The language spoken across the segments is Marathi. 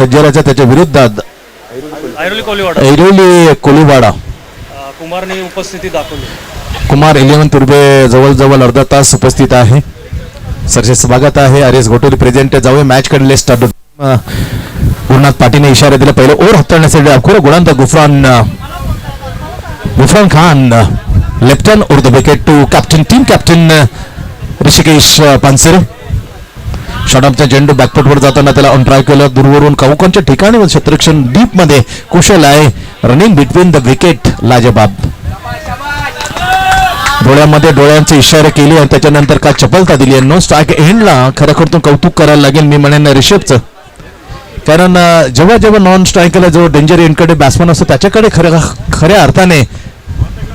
सज्जराच्या त्याच्या विरोधात ऐरोली कोलीवाडा. ऐरोली कोलीवाडा. अ, कुमारने उपस्थिती दाखवली. कुमार इलेव्हन तुर्बे जवळजवळ अर्धा तास उपस्थित आहे. सरचे स्वागत आहे. आर एस घोटोली प्रेझेंट जाऊया मॅच कडले स्टार्ट गुरुनाथ पाटीने इशारा दिला. पहिले ओव्हर हाताळण्यासाठी अखोर गुणांत गुफरान अ, Gufran Khan left arm round wicket to captain team captain Rishikesh uh, Pansare. शॉटअपचा चेंडू बॅकफुटवर जाताना त्याला ऑनट्राय केलं. दूरवरून कौकांच्या ठिकाणी व क्षेत्ररक्षण डीपमध्ये कुशल आहे. रनिंग बिटवीन द विकेट लाजबाब. डोळ्यामध्ये डोळ्यांचे इशारे केले आणि त्याच्यानंतर का चपलता दिली आहे? नो स्ट्राईक एंडला खरं करतो कौतुक करायला लागेल. मी म्हणेन रिषभचं. कारण जेव्हा जेव्हा नॉन स्ट्रायकला जो डेंजर एंडकडे बॅट्समन असतो त्याच्याकडे खऱ्या खऱ्या अर्थाने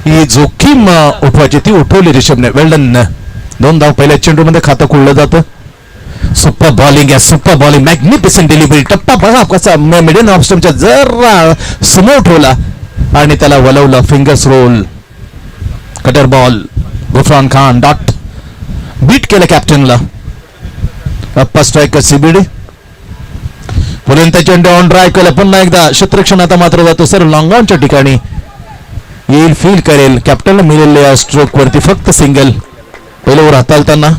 ही जोखीम उठवायची ती उठवली रिषभने. वेल्डन दोन धाव पहिल्या चेंडूमध्ये खातं खुललं जातं. सुपर बॉलिंग आहे सुपर बॉलिंग मॅग्निफिसंट डिलिव्हरी टप्पा बघा कसा मिडियम ऑफ स्टमच्या जरा समोर ठेवला आणि त्याला वलवलं. Fingers roll cutter ball Gufran Khan dot beat केलं कॅप्टनला अप्पा स्ट्रायकर सीबीडी पर्यंत चेंडू ऑन ड्राय केलं. पुन्हा एकदा क्षेत्रक्षण आता मात्र जातो. सर लॉंगॉनच्या ठिकाणी येईल फील करेल. कॅप्टनला मिळेल स्ट्रोक वरती. फक्त सिंगल पहिलं वर हाताळताना.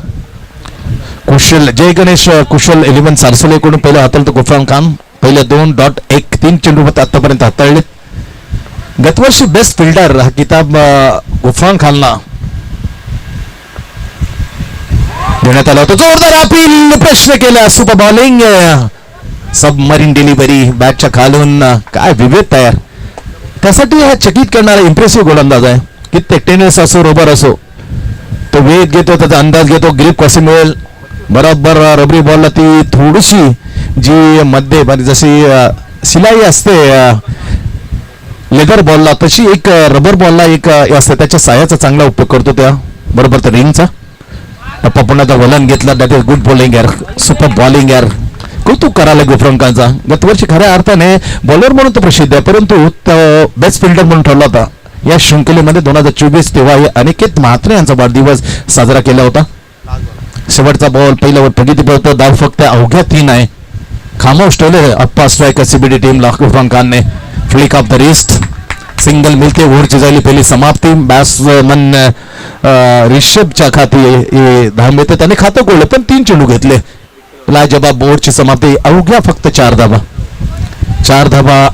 कुशल जय गणेश कुशल इलेव्हन सारसोलेकडून पहिलं हाताळतं गुफरान खान. पहिले दोन डॉट एक तीन चेंडू मत आतापर्यंत हाताळलेत गतवर्षी बेस्ट फिल्डर हा किताब गुफान गुफरान खानला देण्यात आला होता. जोरदार अपील प्रश्न केला सुपर बॉलिंग सबमरीन डिलिव्हरी बॅटच्या खालून काय विवेक तयार. त्यासाठी हा चकित करणारा इम्प्रेसिव्ह गोलंदाज आहे. कित्येक टेनिस असो रोबर असो तो वेग घेतो त्याचा अंदाज घेतो ग्रीप कसे मिळेल बरोबर रबरी बॉलला ती थोडीशी जी मध्ये म्हणजे जशी शिलाई असते लेदर बॉलला तशी एक रबर बॉलला एक हे असते. त्याच्या सायाचा चांगला उपयोग करतो त्या. बरोबर त्या रिंगचा? टप्पा पुन्हा वलन घेतला दॅट इज गुड बॉलिंग यार सुपर बॉलिंग यार. कौतुक करायला गुफरंकांचा गतवर्षी खऱ्या अर्थाने बॉलर म्हणून तो प्रसिद्ध आहे परंतु बेस्ट फिल्डर म्हणून ठरला होता. या शृंखलेमध्ये दोन हजार चोवीस तेव्हा हे अनिकेत म्हात्रे यांचा वाढदिवस साजरा केला होता. शेवटचा बॉल पहिल्यावर प्रगती पडतो धाव फक्त अवघ्या तीन आहे. खामोश ठेवले. अप्पा स्ट्रायकर सीबीडी टीमला गुफरान खानने flick off the wrist single मिळते. ओव्हरची झाली पहिली समाप्ती. बॅट्समन रिषभच्या खाती हे धाव मिळते. त्याने खातं कोळलं पण तीन चेंडू घेतले. लाजबाब बोर्डची समाप्ती. अवघ्या फक्त चार धाबा चार धाबा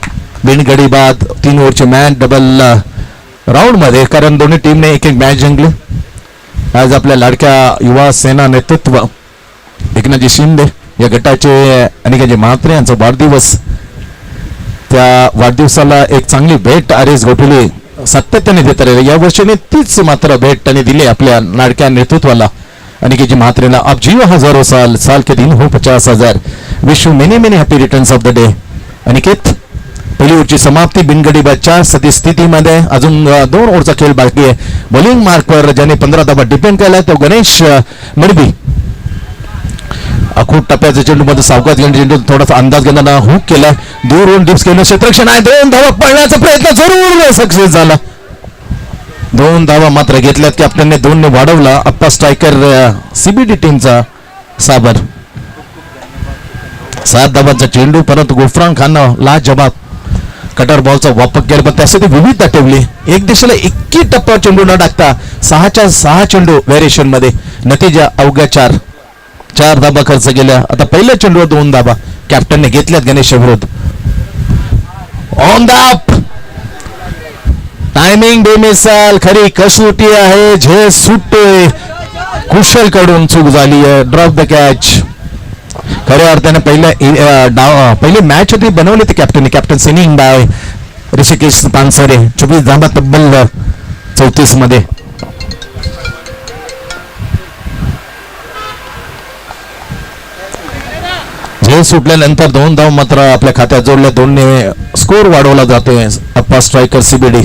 बिनगडी बाद तीन ओव्हरचे मॅच डबल राऊंडमध्ये कारण दोन्ही टीमने एक एक मॅच जिंकली. आज आपल्या लाडक्या युवा सेना नेतृत्व एकनाथजी शिंदे या गटाचे अनिकाजी म्हात्रे यांचा वाढदिवस. त्या वाढदिवसाला एक चांगली भेट आर एस गोठुले सातत्याने देत राहिले या वर्षीने तीच मात्र भेट त्यांनी दिली आपल्या लाडक्या नेतृत्वाला. अनिकेजी म्हात्रेला अब जियो हजारो साल साल के दिन हो पचास हजार. Wish you many many happy returns of the day. Aniket पहिली ओव्हरची समाप्ती बिनगडी बच्चा सती स्थितीमध्ये अजून दोन ओव्हरचा खेळ बाकी आहे. बॉलिंग मार्कवर ज्याने पंधरा धाबा डिपेंड केला तो गणेश मडबी. अखूट टप्प्याच्या चेंडू मध्ये सावकाश घेऊन चेंडू थोडासा अंदाज घेताना हुक केला दूरवरून डिप्स केलं. क्षेत्रक्षण आहे. दोन धावा पळण्याचा प्रयत्न जरूर सक्सेस झाला. दोन धावा मात्र घेतल्यात. कॅप्टनने दोनने वाढवला. अप्पा स्ट्रायकर सीबीडी टीमचा साबर. सात धावांचा चेंडू परंतु गुफरान खान ला जबाब कटर बॉलचा वापर केला पण त्यासाठी विविधता ठेवली. एक दिशेला इतकी टप्पा चेंडू न टाकता सहाच्या सहा चेंडू व्हेरिएशनमध्ये नतीजा अवघ्या चार. चार धाबा खर्च केल्या. आता पहिल्या चेंडूवर दोन धाबा. कॅप्टनने घेतल्यात गणेश विरुद्ध ऑन द टायमिंग बेमिसाल. खरी कसोटी आहे. झे सुटे कुशलकडून चूक झाली आहे. ड्रॉप द कॅच खऱ्या अर्थाने पहिल्या डाव पहिली मॅच होती बनवली ती captain captain inning by Rishikesh Pansare चोवीस धाबा तब्बल चौतीसमध्ये. झेल सुटल्यानंतर दोन धाव मात्र आपल्या खात्यात जोडल्या दोनने स्कोर वाढवला जातोय Appa strikers CBD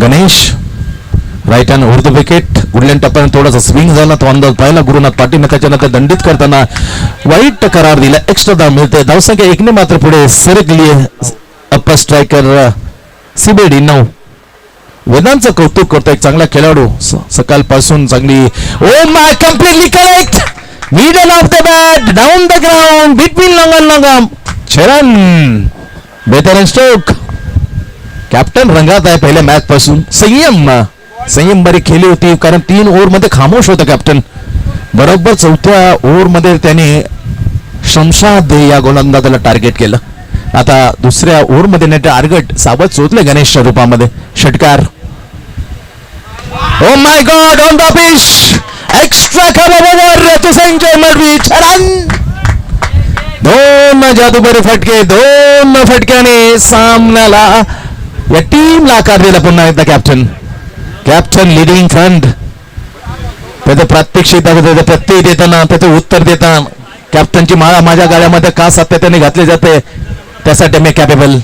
Ganesh right hand round wicket उडल्यान टप्प्यानं थोडासा स्विंग झाला. तो अंदाज पाहिला. गुरुनाथ पाटी नकाच्या नका दंडित करताना वाईट करार दिला एक्स्ट्रा धाव मिळते. धावसंख्या एकने मात्र पुढे सरकली अप्पर स्ट्रायकर सीबीडी नऊ. वेदांचं कौतुक करतो एक चांगला खेळाडू. स- सकाळपासून चांगली. ओ my completely correct middle of the bat down the ground between लंगम लंगम Charan बेहतर स्ट्रोक कॅप्टन रंगात आहे पहिल्या मॅच पासून. संयम. संयम बरी केली होती कारण तीन ओव्हरमध्ये खामोश होता कॅप्टन बरोबर चौथ्या ओव्हरमध्ये त्याने शमशाद या गोलंदाजाला टार्गेट केलं. आता दुसऱ्या ओव्हरमध्ये नेट टार्गेट सावध शोधले गणेशच्या रूपामध्ये. षटकार. ओ my god on the pitch extra cover over to Sanjay Madvi छडन दोन जादूबरी फटके दोन फटक्याने सामन्याला या टीमला आकार दिला पुन्हा एकदा कॅप्टन कॅप्टन लिडिंग फंड त्याचं प्रात्यक्षिक दाखवतो त्याचं प्रत्यय देताना त्याचं उत्तर देताना कॅप्टनची माळा माझ्या गाड्यामध्ये का सातत्याने घातली जाते त्यासाठी मी कॅपेबल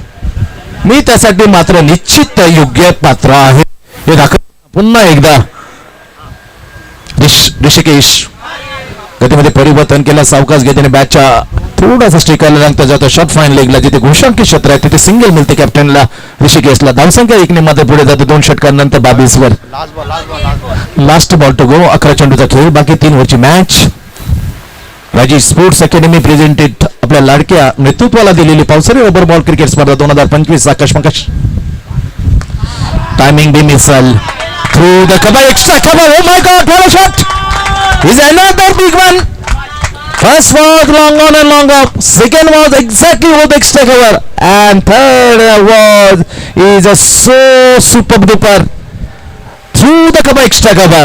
मी त्यासाठी मात्र निश्चित योग्य पात्र आहे. हे दाखव. पुन्हा एकदा. ऋषिकेश. गतीमध्ये परिवर्तन केलं सावकाश घेताना बॅटच्या थोडासा स्ट्रिकायला लागतं जातो शॉर्ट फाईन लेगला जिथे घोषांकित क्षेत्र आहे तिथे सिंगल मिळते कॅप्टनला ऋषिकेशला. धावसंख्या एकने मध्ये पुढे जाते दोन षटकांनंतर बावीस वर लास्ट बॉल टू गो अकरा चेंडूचा खेळ. बाकी तीन वरची मॅच राजी स्पोर्ट्स अकॅडमी प्रेझेंटेड आपल्या लाडक्या नेतृत्वाला दिलेली पावसाळी रबर बॉल क्रिकेट स्पर्धा दोन हजार पंचवीस. आकाश मकाश timing B misal through the cover extra cover oh my god what a shot is another big one First was long on and long up. Second was exactly what the extra cover. And third was is a so superb duper through the cover extra cover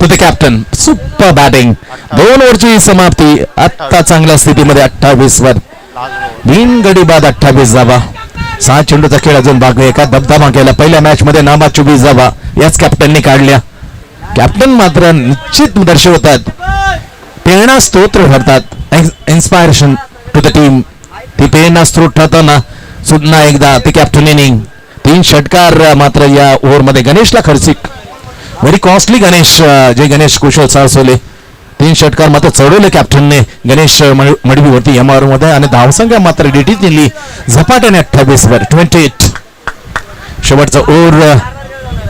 to the captain. Super batting. दोन ओव्हरची समाप्ती आत्ता चांगल्या स्थितीमध्ये अठ्ठावीस वर तीन गडी बाद अठ्ठावीस जावा सहा चेंडूचा खेळ अजून बाकी एका दबदबा केला पहिल्या मॅच मध्ये नाबाद चोवीस जावा याच कॅप्टननी काढल्या कॅप्टन मात्र निश्चित दर्शवतात प्रेरणा स्तोत्र ठरतात इन्स्पायरेशन टू द टीम ती प्रेरणा स्त्रोत ठरताना सुद्धा एकदा ते कॅप्टन इनिंग तीन षटकार मात्र या ओव्हरमध्ये गणेशला खर्चिक. व्हेरी कॉस्टली गणेश जे गणेश कुशल सारसोले तीन षटकार मात्र चढवले कॅप्टनने गणेश मड- मडवीवरती या मध्ये आणि धावसंख्या मात्र डीटी दिली. झपाट्याने अठ्ठावीस वर ट्वेंटी एट शेवटचा ओव्हर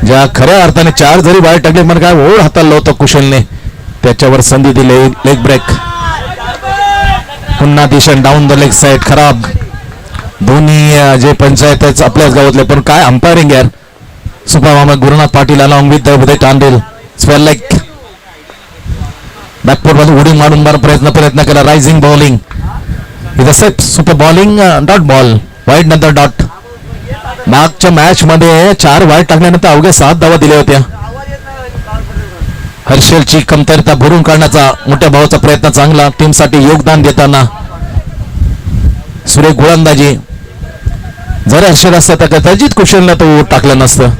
ज्या खऱ्या अर्थाने चार जरी बाहेर टाकले पण काय ओढ हाताळलं होतं कुशलने. त्याच्यावर संधी दिली. लेग ब्रेक पुन्हा दिशन डाऊन द लेग साईड खराब. दोन्ही जे पंचायत आहेत आपल्याच गावातले पण काय अंपायरिंग यार. सुपर मामा Gurunath Patil along with Uday Tandel as well like बॅकफुटमध्ये उडी मारून मार प्रयत्न प्रयत्न केला. Rising bowling is a set super bowling dot ball wide नंतर डॉट मागच्या मॅच मध्ये चार वाईट टाकल्यानंतर अवघ्या सात धावा दिल्या होत्या. हर्षलची कमतरता भरून काढण्याचा मोठ्या भावाचा प्रयत्न चांगला. टीमसाठी योगदान देताना सुरेख गोलंदाजी. जर हर्षल असता तर कदाचित कुशलनं तो टाकलं नसतं.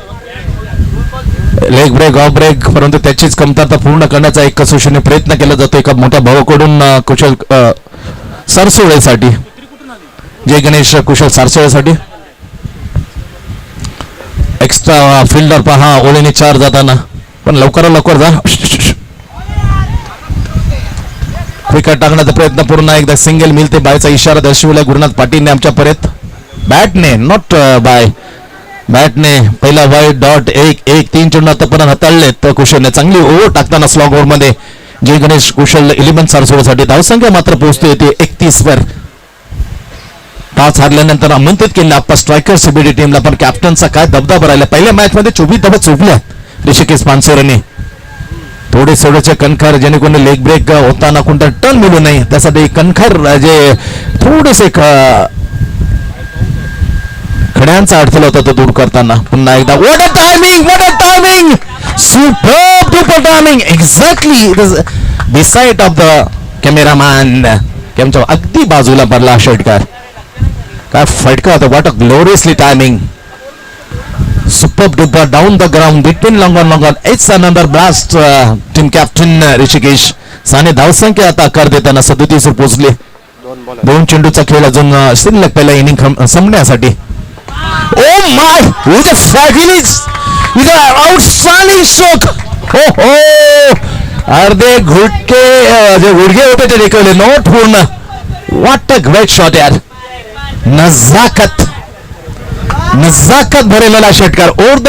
लेग ब्रेक ऑफ ब्रेक परंतु त्याचीच कमतरता पूर्ण करण्याचा एक कसोशीने प्रयत्न केला जातो एका मोठ्या भावाकडून कुशल सरसोळेसाठी. जय गणेश कुशल सरसोळेसाठी. एक्स्ट्रा फिल्डर पहा ओळीने चार जाताना. पण लवकरात लवकर जा. क्रिकेट टाकण्याचा प्रयत्न पूर्ण. एकदा सिंगल मिळते. बायचा इशारा दर्शवला गुरुनाथ पाटीलने आमच्या परत. बॅटने नॉट बाय बॅटने पहिला वाईट डॉट एक एक तीन चेंडू आतापर्यंत हाताळले तर कुशलने चांगली ओव्हर टाकताना स्लॉग ओव्हरमध्ये जय गणेश कुशल इलेव्हन सारसोडसाठी धावसंख्या मात्र पोहोचते. येते एकतीस वर. टॉस हारल्यानंतर आमंत्रित केले आपण स्ट्रायकर सीबीडी टीमला पण कॅप्टनचा काय दबदबा राहिला? पहिल्या मॅचमध्ये चोवीस धाबा चोपल्या ऋषिकेश पानसरेने. थोडे थोडेसे कणखर जेणेकरून लेग ब्रेक होताना कोणता टर्न मिळू नये त्यासाठी कणखर अं, जे थोडेसे खड्यांचा अडथळा होता तो दूर करताना. पुन्हा एकदा what a timing what a timing super duper timing exactly beside of the cameraman कॅमच्या अगदी बाजूला भरला षटकार काय फटका होता what a gloriously timing superb super duper down the ground between long on It's another blast. Uh, team captain Rishikesh Sane धावसंख्या आता आकार देताना सदोतीस वर पोहोचले दोन चेंडूचा खेळ अजून शिल्लक पहिला इनिंग संपण्यासाठी ओ my with a fabulous with a outstanding shot हो हो अर्धे घुटके जे गुडघे होते ते रेकवले नॉट पूर्ण वाट अ ग्रेट शॉट यार नजाकत नजाकत भरलेला षटकार over the.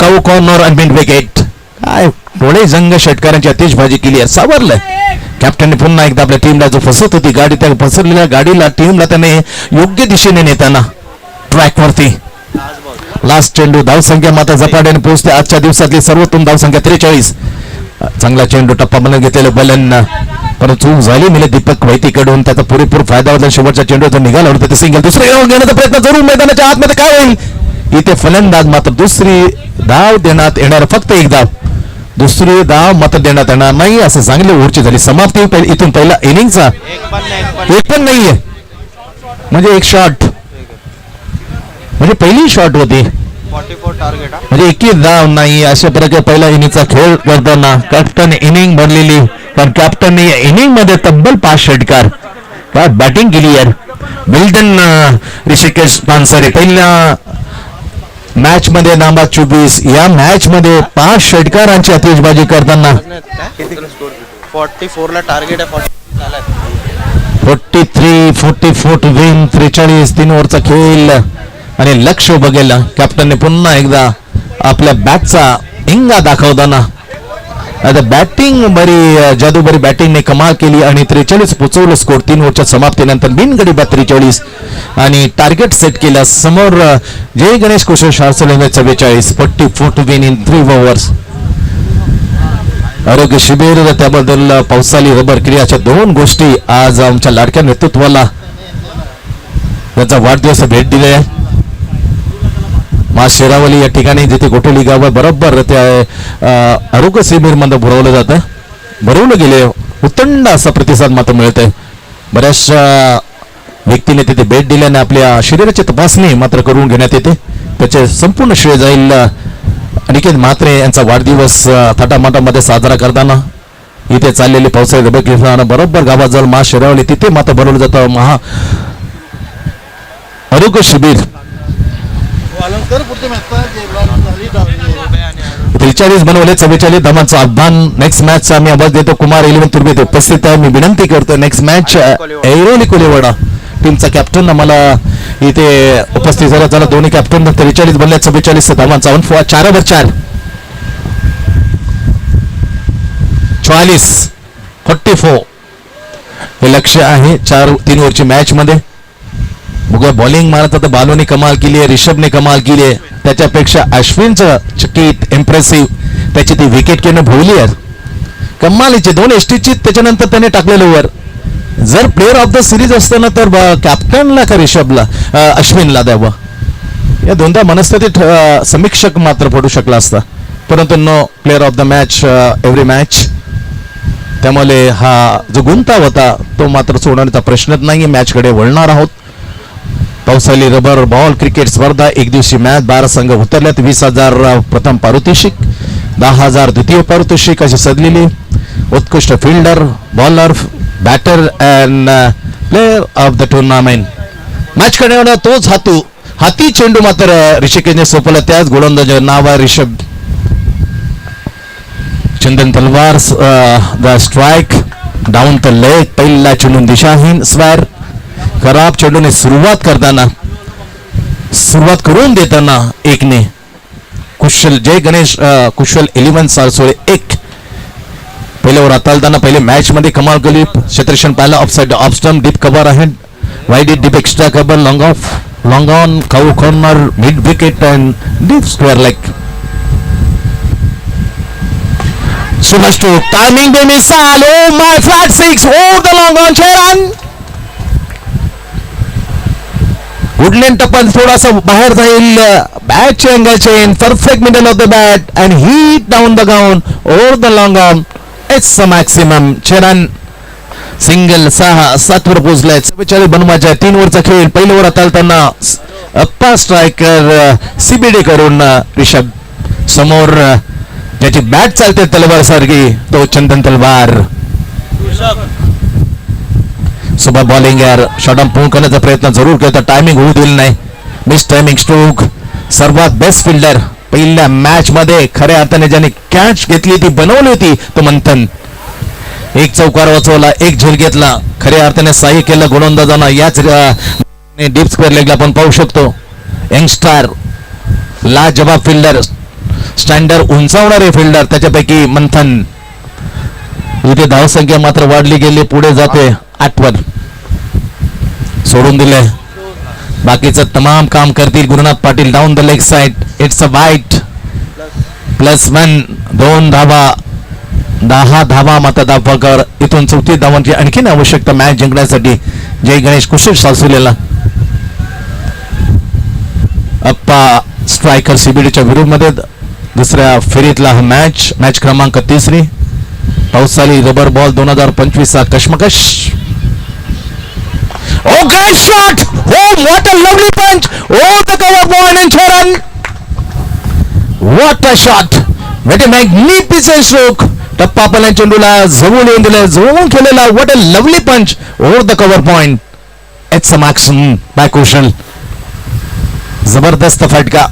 Cow corner and mid wicket काय डोळे जंग षटकारांची अतिशबाजी केली आहे. सावरलंय. कॅप्टनने पुन्हा एकदा आपल्या टीमला जो फसत होती गाडी त्या फसवलेल्या गाडीला टीमला त्याने योग्य दिशेने नेताना ट्रॅकवरती लास्ट चेंडू धावसंख्या मात्र झपाट्याने पोहोचते. आजच्या दिवसातली सर्वोत्तम धावसंख्या त्रेचाळीस. चांगला चेंडू टप्पा म्हणून घेतलेलं बलन. पण चूक झाली मिले दीपक वैतीकडून त्याचा पुरेपूर फायदा होता. शेवटचा चेंडू तर निघाला होता. ते सिंगल दुसरे राऊंड घेण्याचा प्रयत्न जरूर मैदानाच्या आतमध्ये काय होईल? इथे फलंदाज मात्र दुसरी धाव देण्यात येणार फक्त एक धाव. दुसरी धाव मात्र देण्यात येणार नाही असं चांगली ओव्हरची झाली समाप्ती. इथून पहिला इनिंगचा. एक पण नाहीये. म्हणजे एक शॉट म्हणजे पहिली शॉट होती. म्हणजे एकही धाव नाही अशा प्रकारे पहिला इनिंगचा खेळ करताना कॅप्टन इनिंग भरलेली कारण कॅप्टनने या इनिंगमध्ये तब्बल पाच षटकार काय बॅटिंग केली यार बिल्डन अं, ऋषिकेश पानसरे पहिल्या मॅच मध्ये नांबा चोवीस या मॅच मध्ये पाच षटकारांची अतिशबाजी करताना। फॉर्टी फोर ला टार्गेट आहे forty three forty four to win त्रेचाळीस तीन ओव्हरचा खेळ. आणि लक्ष बघेल कॅप्टनने पुन्हा एकदा आपल्या बॅटचा इंगा दाखवताना. आता बॅटिंग बरी अं, जादूबरी बॅटिंगने कमाल केली आणि त्रेचाळीस पोचवलं स्कोर तीन ओव्हरच्या समाप्तीनंतर बिनगडी बाद त्रेचाळीस आणि टार्गेट सेट केला समोर जय गणेश कुशल शार्सले चव्वेचाळीस. Forty four to win in three overs आरोग्य शिबिर त्याबद्दल पावसाली रबर क्रियाच्या दोन गोष्टी आज आमच्या लाडक्या नेतृत्वाला त्याचा वाढदिवस भेट दिले. आहे मा शेरावली या ठिकाणी जिथे गोठोली गाव बरोबर त्या आरोग्य शिबिरमध्ये भरवलं जातं. भरवलं गेले. उत्तंड असा प्रतिसाद मात्र मिळत आहे बऱ्याचशा व्यक्तीने तिथे भेट दिल्याने आपल्या शरीराची तपासणी मात्र करून घेण्यात येते. त्याचे संपूर्ण श्रेय जाईल अनिकेत म्हात्रे यांचा वाढदिवस थाटामाटामध्ये साजरा करताना. इथे चाललेले पावसाळी रबक घेताना बरोबर गावाजवळ मा शेरावली तिथे मात्र भरवलं जातं महा आरोग्य शिबिर. त्रेचाळीस बनवले चव्वेचाळीस धावांचं आव्हान. नेक्स्ट मॅच आम्ही आवाज देतो. कुमार इलेव्हन तुर्बे उपस्थित आहे. मी विनंती करतो नेक्स्ट मॅच ऐरोली कोलेवाडा टीमचा कॅप्टन आम्हाला इथे उपस्थित झाला. त्याला दोन्ही कॅप्टन त्रेचाळीस बनले. चव्वेचाळीस धमाचा वन फॉर चार ओव्हर चार. चौवालीस फोर्टी फोर हे लक्ष आहे. चार तीन ओव्हरची मॅच मध्ये. बघूया बॉलिंग मारत तर बालोने कमाल केली आहे रिषभने कमाल केली आहे. त्याच्यापेक्षा अश्विनचं चकित इम्प्रेसिव्ह त्याची ती विकेट घेणं भोवली आहे. कमालीचे दोन एसटीची त्याच्यानंतर त्याने टाकलेलं वर जर प्लेअर ऑफ द सिरीज असतं तर कॅप्टनला का रिषभला अश्विनला द्यावं. या दोनदा मनस्थितीत समीक्षक मात्र पडू शकला असता. परंतु no player of the match every match त्यामुळे हा जो गुंता होता तो मात्र सोडवण्याचा प्रश्नच नाही मॅचकडे वळणार आहोत. पावसाळी रबर बॉल क्रिकेट स्पर्धा एक दिवशी मॅच बारा संघ उतरल्यात. वीस हजार प्रथम पारितोषिक दहा हजार द्वितीय पारितोषिक अशी सजलेली उत्कृष्ट fielder bowler batter and player of the tournament match कडे तोच हातू हाती चेंडू मात्र ऋषिकेशने सोपवला. त्याच गोलंदाज नाव आहे Rishabh Chandan Talwar the strike down the leg पहिला चेंडून दिशाहीन स्वॅर. खराब चेंडूने सुरुवात करताना सुरुवात करून देताना एकने कुशल जय गणेश कुशल इलेव्हन सारसोळे एक. पहिल्यावर हाताळताना पहिले मॅच मध्ये कमाल केली क्षेत्रक्षण पाहिलं offside off stump deep cover आहे wide deep extra cover long off long on cow corner mid wicket and deep square leg Subhash too timing बे मिसाल ओ my flat six over the long on वुडलेन वुडलँड थोडासा बाहेर जाईल. Bat angle change perfect middle of the bat and hit down the ground over the long on it's maximum Charan single सहा सातवर पोहोचलाय चव्वेचाळीस बनवाच्या तीन ओव्हरचा खेळ. पहिल्या ओव्हर हाताळताना अप्पा स्ट्रायकर सीबीडी करून रिषभ समोर ज्याची बॅट चालते तलवार सारखी तो चंदन तलवार. सुपर बॉलिंग यार शॉटम पूर्ण करण्याचा प्रयत्न जरूर केला टायमिंग होऊ दिली नाही. मिस टायमिंग स्ट्रोक सर्वात बेस्ट फिल्डर पहिल्या मॅच मध्ये खऱ्या अर्थाने ज्याने कॅच घेतली ती बनवली होती तो मंथन. एक चौकार वाचवला एक झेल घेतला. खऱ्या अर्थाने सहाय्य केलं गोलंदाजांना याच डीप स्क्वेअर लेगला आपण पाहू शकतो. यंगस्टार ला जबाब फिल्डर स्टँडर्ड उंचावणारे फिल्डर त्याच्यापैकी मंथन. इथे धावसंख्या मात्र वाढली गेली पुढे जाते आठवर सोडून दिले बाकीचं तमाम काम करतील Gurunath Patil down the leg side it's a wide plus one दोन धावा दहा धावा मात्र धावकर इथून चौथी धावांची आणखीन आवश्यकता मॅच जिंकण्यासाठी. जय गणेश कुशल सासुलेला अप्पा स्ट्रायकर सीबीडीच्या विरोधमध्ये दुसऱ्या फेरीतला हा मॅच मॅच क्रमांक तिसरी. पावसाली झाली रबर बॉल दोन हजार पंचवीस चा कश्मकश ओ great shot oh what a lovely punch over the cover ball in Charan what a shot what a magnificent stroke टप्पा पल्या चेंडूला झवून येऊन दिलाय झवून खेळलेला what a lovely punch over the cover point H मॅक्स बाय कुशल जबरदस्त फटका.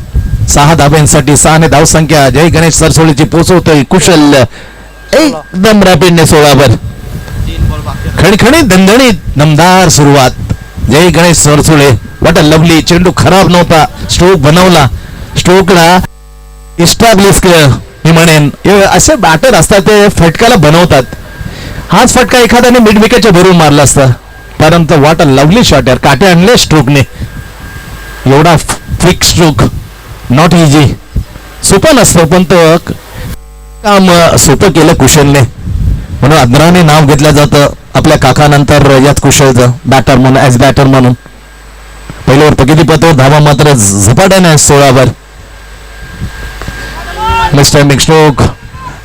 सहा धाब्यांसाठी सहा ने धाव संख्या. जय गणेश सरसोळीची पोचवतोय कुशल. एकदम रॅपिडने सोळावर तीन बॉल खणखणीत दणदणीत दमदार सुरुवात. जय गणेश सरसुळे वाट लवली चेंडू. खराब नव्हता. स्ट्रोक बनवला. स्ट्रोकला इस्टॅब्लिश केलं. मी म्हणेन असे बॅटर असतात ते फटकाला बनवतात. हाच फटका एखाद्याने मिड विकेटच्या भरून मारला असता. परंतु वाट लवली शॉट यार. काटे आणले स्ट्रोकने एवढा क्विक स्ट्रोक नॉट इझी सोपं नसतो पण तो काम सोपं केलं कुशलने. म्हणून अद्राने नाव घेतलं जातं आपल्या काकानंतर याच कुशलचं बॅटर म्हणून ॲज बॅटर म्हणून. पहिल्यावर पत्र धावा मात्र झपाट्याने आहे सोळावर. मिस्टर मिक्स्ट्रोक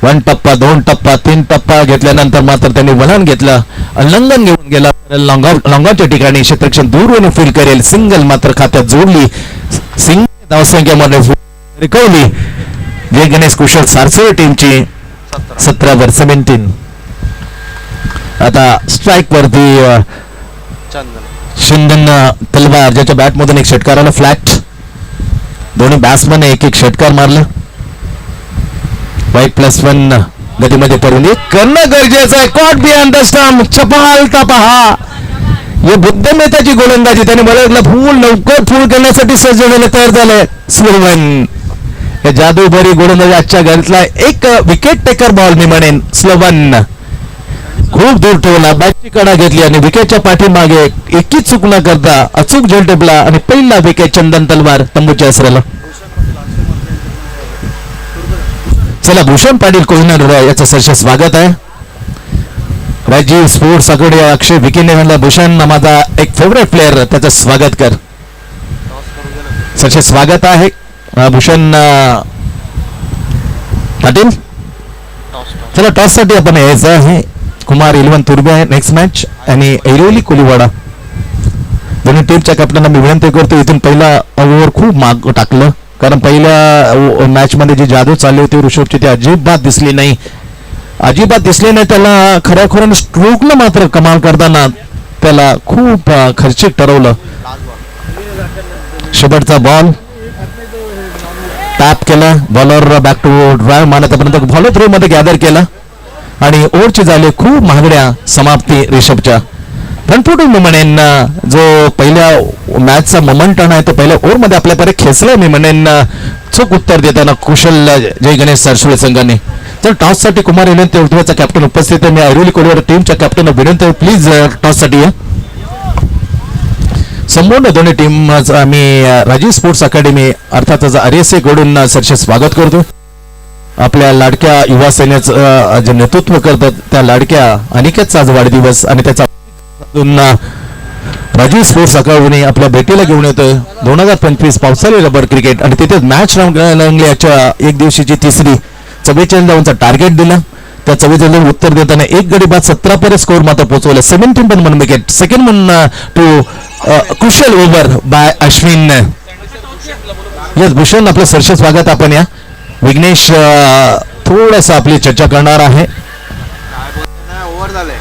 वन टप्पा दोन टप्पा तीन टप्पा घेतल्यानंतर मात्र त्यांनी वळण घेतलं. उल्लंघन घेऊन गेला. लॉंगॉनच्या ठिकाणी क्षेत्रक्षण दूरवरून फील करेल. सिंगल मात्र खात्यात जोडली. सिंगल धावसंख्येमध्ये रिकवली जय गणेश कुशल सारसोळी टीमची सतरावर सेव्हन्टीन आता स्ट्राईक वरती शिंदन तलवार ज्याच्या बॅट मधून एक षटकार आला फ्लॅट दोन्ही बॅट्समन एक एक षटकार मारलं. वाईट प्लस वन गतीमध्ये पडून एक करणं गरजेचं आहे. कॉट बिहाइंड द स्टंप चपळता पहा हे. बुद्धमेताची गोलंदाजी. त्याने मला फूल लवकर फूल करण्यासाठी सज्ज झाले तयार झाले. स्लोवन या जादूभरी गोलंदाजी आजच्या घरातला एक विकेट टेकर बॉल मी म्हणेन स्लवन खूप दूर ठेवला बॅटची कडा घेतली आणि विकेटच्या पाठीमागे एकीच चूक न करता अचूक झेल टेपला आणि पहिला विकेट चंदन तलवार तंबूच्या असरेला चला भूषण पाटील कोहिनर याचं सरसे स्वागत आहे. राजीव स्पोर्ट्स आकडे अक्षय विकेने म्हणला भूषण माझा एक फेवरेट प्लेअर त्याचं स्वागत कर. सरसे स्वागत आहे. भूषण पाटील? टॉस चला टॉससाठी आपण यायचं आहे. कुमार इलेवन तुर्बे आहे नेक्स्ट मॅच आणि ऐरोली कोलीवाडा. दोन्ही टीमच्या कॅप्टनला मी विनंती करतो इथून पहिला ओव्हर खूप माग टाकलं. कारण पहिल्या मॅच मध्ये जे जादू चालले होते ऋषभची ती अजिबात दिसली नाही. अजिबात दिसली नाही त्याला खऱ्याखुऱ्यानं स्ट्रोकनं मात्र कमाल करताना त्याला खूप खर्चिक ठरवलं. लास्ट शेवटचा बॉल टॅप केला बॉलर बॅक टू ड्राईव्ह मारण्यापर्यंत बॉलर थ्रो मध्ये गॅदर केला. आणि ओव्हरची झाली खूप महागड्या समाप्ती रिषभच्या. फ्रंटफुटून मी म्हणेन जो पहिल्या मॅचचा मोमेंटन आहे तो पहिल्या ओव्हरमध्ये आपल्यापर्यंत खेचलं मी म्हणेन अं, चूक उत्तर देताना कुशल जय गणेश सरसुळे संघाने. तर टॉससाठी कुमार विनंती उद्धवाचा कॅप्टन उपस्थित आहे. मी ऐरोली कोलिवर टीमच्या कॅप्टन विनंती प्लीज टॉससाठी या संपूर्ण दोन्ही टीम आम्ही राजीव स्पोर्ट्स अकॅडमी अर्थातच आर एस एकडून सरसे स्वागत करतो. आपल्या लाडक्या युवा सेनेचं जे नेतृत्व करतात त्या लाडक्या अनिकेतचा आज वाढदिवस आणि त्याचा राजीव स्पोर्ट्स अकादमी आपल्या भेटीला घेऊन येतोय. दोन हजार पंचवीस पावसाळी रबर क्रिकेट आणि तिथे मॅच रंगली याच्या एक दिवशीची तिसरी चव्वेचाळीस धावांचा टार्गेट दिला. त्या चव्वेचाळीस उत्तर देताना एक गडी बाद सतरा पर्यंत स्कोर मात्र पोहोचवलं. सेव्हन्टीन पण one wicket second one two Kushal over by Ashwin yes Bhushan आपलं सरसे स्वागत आपण या. विघ्नेश थोडस आपली चर्चा करणार आहे.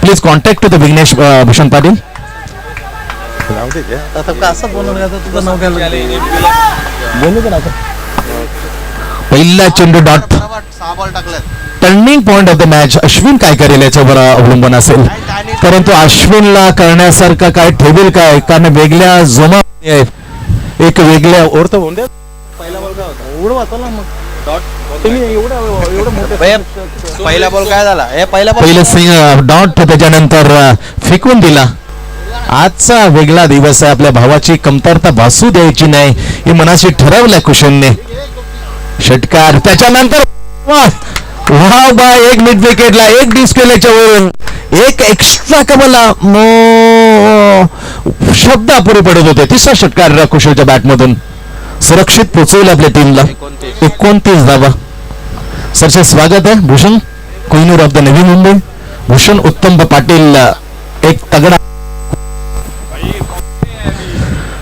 Please contact to the Vighnesh Bhushan Patil. आता असं बोलून तुझं नाव पहिला चेंडू dot. Turning point of the match. Ashwin काय करेल याच्यावर अवलंबून असेल. परंतु अश्विनला करण्यासारखं काय ठेवील काय? कारण वेगळ्या जोमा एक वेगळ्या ओरत पहिला बॉल काय होता? वाचला मग. पहिला बॉल काय झाला? हे पहिला बॉल पहिले सिंग डॉट त्याच्यानंतर फेकून दिला. आजचा वेगळा दिवस आहे. आपल्या भावाची कमतरता भासू द्यायची नाही. हे मनाशी ठरवलंय कुशनने षटकार. त्याच्यानंतर वा बा एक मिड विकेटला एक डिस्प्लेच्या वरून एक एक्स्ट्रा कमला शब्द अपुरे पडत होते. तिसरा षटकार कुशलच्या बॅटमधून. सुरक्षित पोहोचवलं आपल्या टीमला. एकोणतीस धावा. सरचे स्वागत आहे. भूषण कोहिनूर ऑफ द नवी मुंबई भूषण उत्तम पाटील एक तगडा.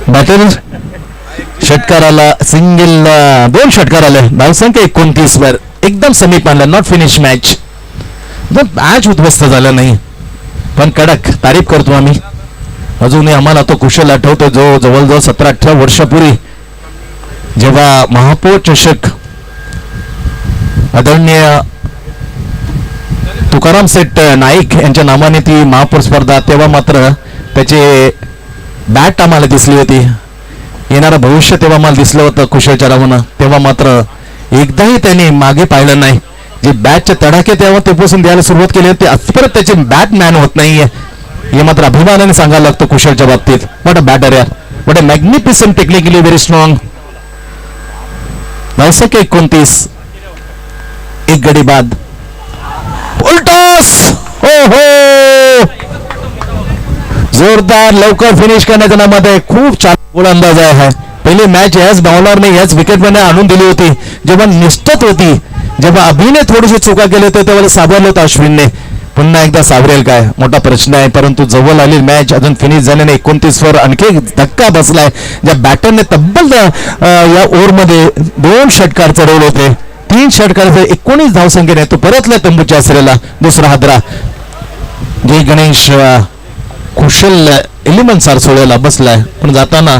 बॅटर षटकार आला सिंगल दोन षटकार आले धावसंख्या एकोणतीस वर एकदम समीप आणला नॉट फिनिश मॅच मॅच उद्ध्वस्त झाला नाही. पण कडक तारीफ करतो आम्ही. अजूनही आम्हाला तो कुशल आठवतो जो जवळजवळ सतरा अठरा वर्षापूर्वी जेव्हा महापौर चषक आदरणीय तुकाराम सेठ नाईक यांच्या नावाने ती महापौर स्पर्धा तेव्हा मात्र त्याचे बॅट आम्हाला दिसली होती. येणारं भविष्य तेव्हा मला दिसलं होतं कुशलच्या नावानं तेव्हा मात्र एकदाही त्यांनी मागे पाहिलं नाही. जे बॅटचे तडाखे तेव्हा तेपासून द्यायला सुरुवात केली होती आजपर्यंत त्याचे बॅट मॅन होत नाहीये. हे मात्र अभिमानाने सांगायला लागतं कुशलच्या बाबतीत. वॉट अ बॅटर यार. What a magnificent technically very strong नवसंख्या एकोणतीस. एक गडी बाद. उलटॉस हो हो जोरदार लवकर फिनिश करण्याच्या नामामध्ये खूप छान गोलंदाज आहे पहिली मॅच याच बॉलरने याच विकेटमध्ये आणून दिली होती. जेव्हा निष्ठत होती जेव्हा अभिने थोडीशी चुका केली होती तेव्हा सावरलं होतं अश्विनने. पुन्हा एकदा सावरेल काय? मोठा प्रश्न आहे परंतु जवळ आली मॅच अजून फिनिश झाल्याने एकोणतीस वर आणखी एक धक्का बसलाय. ज्या बॅटरने तब्बल या ओव्हरमध्ये दोन षटकार चढवले होते. तीन षटकार एकोणीस धावसंख्येने तो परतला तंबूच्या आसरेला. दुसरा हादरा. जय गणेश कुशल एलिमेंट सार सोडायला बसलाय. पण जाताना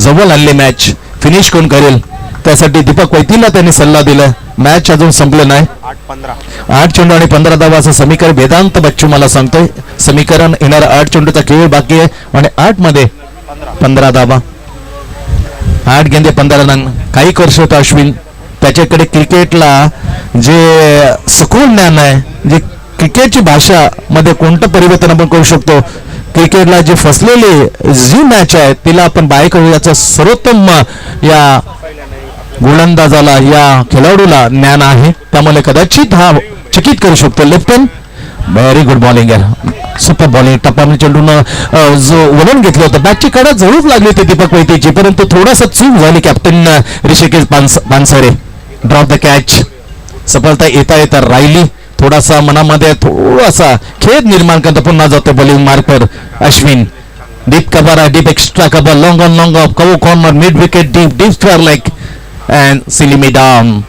जवळ आणली मॅच फिनिश कोण करेल? त्यासाठी दीपक वैतीला त्यांनी सल्ला दिला मॅच अजून संपलं नाही. आठ चेंडू आणि पंधरा धावा असं समीकरण वेदांत बच्चू मला सांगतोय. समीकरण येणार आठ चेंडूचा खेळ बाकी आहे. आणि आठमध्ये पंधरा धावा. आठ गेंदे पंधरा रन. काही वर्ष होतं अश्विन. त्याच्याकडे क्रिकेटला जे सखोल ज्ञान आहे जे क्रिकेटची भाषा मध्ये कोणतं परिवर्तन आपण करू शकतो क्रिकेटला जे फसलेले जी मॅच आहे तिला आपण बाय करू याचं सर्वोत्तम या गोलंदाजाला या खेळाडूला ज्ञान आहे. त्यामुळे कदाचित हा चकित करू शकतो left arm very good bowling आहे. सुपर बॉलिंग टप्पाने चेंडून जो वलन घेतलं होतं बॅटची कडा जरूर लागली होती दीपक वैतीची परंतु थोडासा चूक झाली कॅप्टन ऋषिकेश पानस पानसरे. ड्रॉप द कॅच सफलता येता येता राहिली. थोडासा मनामध्ये थोडासा खेद निर्माण करता पुन्हा जातो बॉलिंग मार्कवर अश्विन डीप कबर आहे deep extra cover long on long off cover corner mid wicket deep deep square leg and silly mid down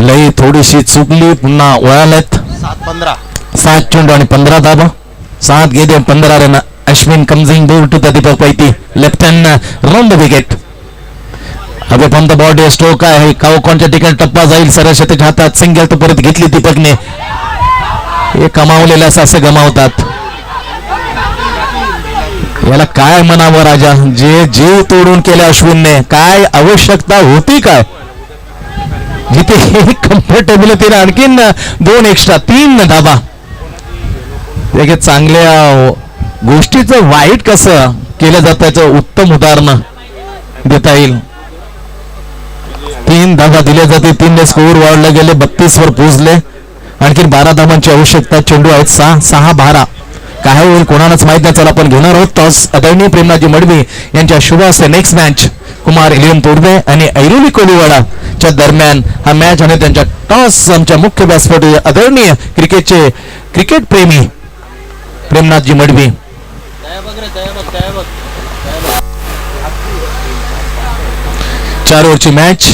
लई थोडीशी चुकली पुन्हा वळालेत. सात पंधरा सात चेंडू आणि पंधरा धाबा सात गेले पंधरा रन. अश्विन कमझिंग दूर to the Deepak पैती left hand round the wicket अबे फ्रॉम बॉडी स्ट्रोक आहे. काव कोणत्या ठिकाणी टप्पा जाईल? सरस त्याच्या हातात सिंगल तो परत घेतली दीपकने हे कमावलेले असं असं गमावतात. याला काय म्हणावं राजा? जे जीव तोडून केले अश्विनने काय आवश्यकता होती काय जिथे कम्फर्टेबल तिला आणखीन दोन एक्स्ट्रा तीन धाबा. एक चांगल्या गोष्टीचं वाईट कसं केलं जातं याचं उत्तम उदाहरण देता येईल. तीन धावा दिले जाते तीन स्कोर वाढले गेले बत्तीस वर पोहोचले आणखी बारा धावांची आवश्यकता चेंडू आहेत सहा सहा बारा. काय होईल कोणालाच माहीत नाही चला आपण घेणार आहोत. टॉस. आदरणीय प्रेमनाजी मडवी यांच्या शुभ असते नेक्स्ट मॅच कुमार इलियन तोडवे आणि ऐरोली कोलीवाडा च्या दरम्यान हा मॅच आणि त्यांच्या टॉस आमच्या मुख्य व्यासपीठ आदरणीय क्रिकेटचे क्रिकेट प्रेमी प्रेमनाथजी मडवी. चार ओव्हरची मॅच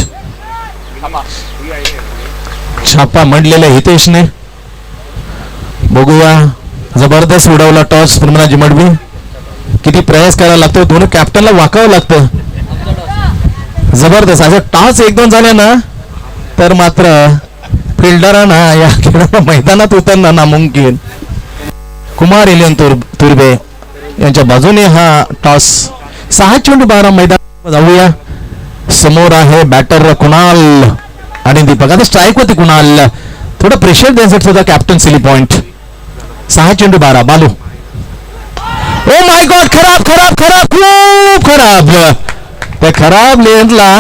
छापा मंडलेला हितेशने. बघूया. जबरदस्त उडवला टॉस प्रेमनाथजी मडवी. किती प्रयास करायला लागतो दोन्ही कॅप्टनला वाकावं लागतं. जबरदस्त. असं टॉस एक दोन झाले ना तर मात्र फिल्डरांना या खेळाला मैदानात उतरणं नामुमकिन कुमार इलियन तुर तुर्बे यांच्या बाजूने हा टॉस सहा चेंडू बारा मैदान जाऊया. समोर आहे बॅटर कुणाल आणि दीपक. आता स्ट्राईक होती कुणाल. थोडं प्रेशर द्यायचं होता कॅप्टन सिली पॉइंट सहा चेंडू बारा. बालू. ओ माय गॉड खराब खराब खराब खूप खराब. त्या खराब लेनला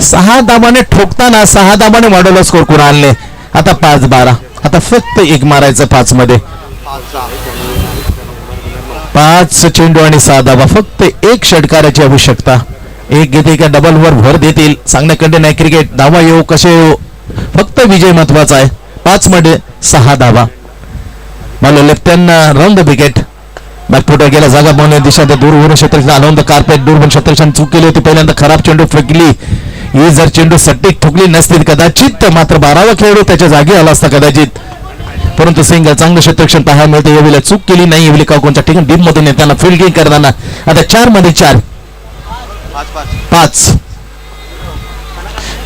सहा दाबाने ठोकताना सहा दाबाने वाढवला स्कोर कुणालने. आता पाच बारा. आता फक्त एक मारायचं पाच मध्ये. पाच चेंडू आणि सहा दाबा. फक्त एक षटकाराची आवश्यकता. एक घेते का डबल वर भर देतील. सांगण्याकडे नाही क्रिकेट धावा येऊ कसे येऊ? फक्त विजय महत्त्वाचा आहे. पाच मध्ये सहा धावा. मला left arm round the wicket बॅकफुटर गेला जागा बनवण्या दिशा त्या दूरवरून क्षेत्राच्या आनंद कार्पेट दूरवरून क्षेत्रक्षण चूक केली होती. पहिल्यांदा खराब चेंडू फेकली. ही जर चेंडू सट्टी ठुकली नसतील कदाचित मात्र बारावा खेळाडू त्याच्या जागी आला असता कदाचित. परंतु सिंग चांगलं क्षेत्रक्षण पाहायला मिळतं. यावेळेला चूक केली नाही. यावेळी का कोणत्या ठिकाणी डीप मधून येताना फिल्डिंग करताना. आता चारमध्ये चार. पाच.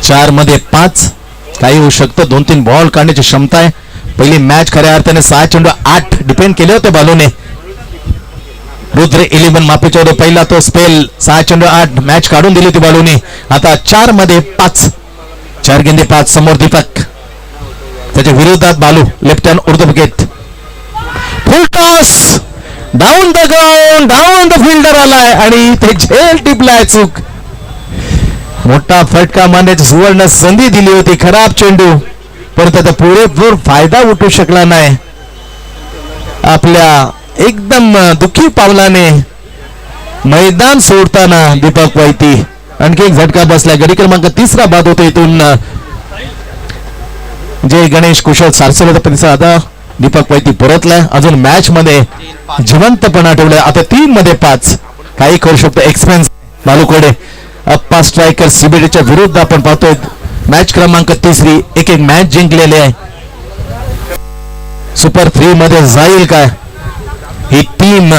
चारमध्ये पाच. काही होऊ शकतं. दोन तीन बॉल काढण्याची क्षमता आहे. पहिली मॅच खऱ्या अर्थाने सहा चेंडू आठ डिपेंड केले होते बालूने. रुद्र इलेव्हन माफीच्या वर पहिला तो स्पेल सहा चेंडू आठ मॅच काढून दिली होती बालूने. आता चारमध्ये पाच. चार गेंदे पाच समोर दीपक. त्याच्या विरोधात बालू left hand Urdu wicket full toss down the ground down the fielder आलाय आणि ते झेल टिपलाय चूक. मोठा फटका मारण्याची सुवर्ण संधी दिली होती खराब चेंडू. पण त्याचा पुरेपूर फायदा उठू शकला नाही. आपल्या एकदम दुःखी पावलाने मैदान सोडताना दीपक वैती. आणखी एक झटका बसला गडी क्रमांक तिसरा बाद होतो इथून. जय गणेश कुशल सारसवला प्रतिसाद. आता दीपक वैती परतलाय. अजून मॅच मध्ये जिवंतपणा ठेवलाय. आता तीन मध्ये पाच. काही करू शकतो. एक्सपेन्स बालूकडे. अप्पा स्ट्रायकर सीबीडीच्या विरुद्ध आपण पाहतोय. मॅच क्रमांक तिसरी. एक एक मॅच जिंकलेली आहे. सुपर थ्री मध्ये जाईल काय? ही टीम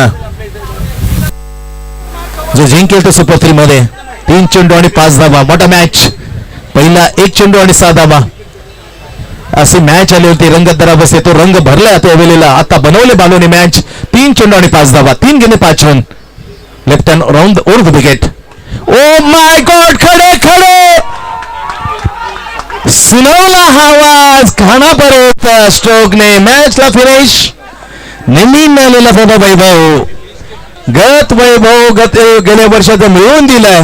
जो जिंकेल तो सुपर थ्री मध्ये. तीन चेंडू आणि पाच धावा. मोठा मॅच पहिला एक चेंडू आणि सहा धावा. अशी मॅच आली होती रंगत बसते तो रंग भरलाय आता वेळेला आता बनवले बालोने मॅच तीन चेंडू आणि पाच धावा. तीन गेले पाच run left hand round or wicket oh my god खडे खडे! सुनावला हा आवाज. खाना परत स्ट्रोकने मॅचला फिनिश नेहमी मिळालेला बाबा वैभव. गत वैभव गत गेल्या वर्षाचं मिळवून दिलाय.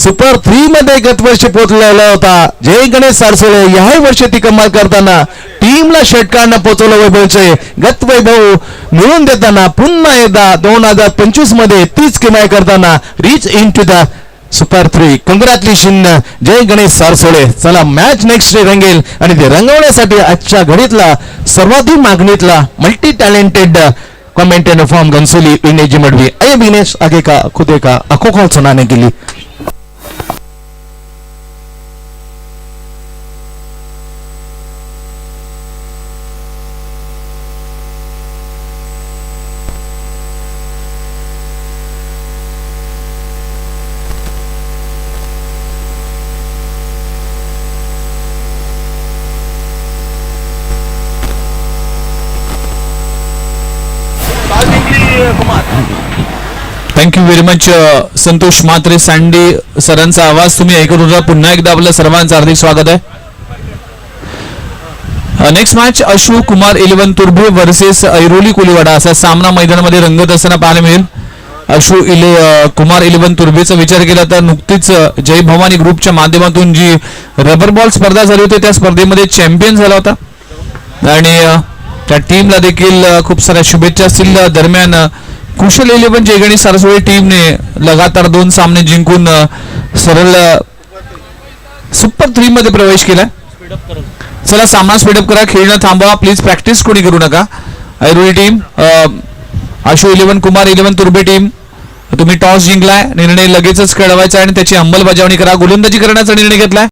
सुपर थ्री मध्ये गत वर्षी पोहोचलेला होता. जय गणेश सारसोळे याही वर्षी ती कमाल करताना टीमला षटकांना पोहोचवलं वैभवचे. गत वैभव मिळवून देताना पुन्हा एकदा दोन हजार पंचवीसमध्ये तीच किमाय करताना reach in to the super three congratulation Jay Ganesh Sarsole. चला मॅच नेक्स्ट डे रंगेल आणि ते रंगवण्यासाठी आजच्या घडीतला सर्वाधिक मागणीतला multi talented commentator from Ghansoli Vinesh Madvi अय विनेश आगे का खुदे का अखोखोल सुनाने के लिए. Thank you very much Santosh Matre सांडे सरांचा आवाज. तुम्ही ऐकून होता. पुन्हा एकदा आपलं सर्वांचं हार्दिक स्वागत आहे. Uh, next match Ashok Kumar eleven Turbhe versus Airoli Koliwada. असा सामना मैदानामध्ये रंगत असताना पाहायला मिळेल. अशू इले uh, कुमार इलेव्हन तुर्भेचा विचार केला तर नुकतीच uh, जय भवानी ग्रुपच्या माध्यमातून जी रबर बॉल स्पर्धा झाली होती त्या स्पर्धेमध्ये चॅम्पियन झाला होता. आणि त्या टीमला देखील खूप साऱ्या शुभेच्छा असतील. दरम्यान कुशल इलेव्हन गणेश सारस्वती टीमने लगातार दोन सामने जिंकून सरळ सुपर थ्री मध्ये प्रवेश केला. चला सामना स्पीडअप करा. खेळणं थांबवा. प्लीज प्रॅक्टिस कोणी करू नका. Airoli team Ashu eleven Kumar eleven तुर्बे team तुम्ही टॉस जिंकलाय. निर्णय लगेचच खेळवायचा आणि त्याची अंमलबजावणी करा. गोलंदाजी करण्याचा निर्णय घेतलाय.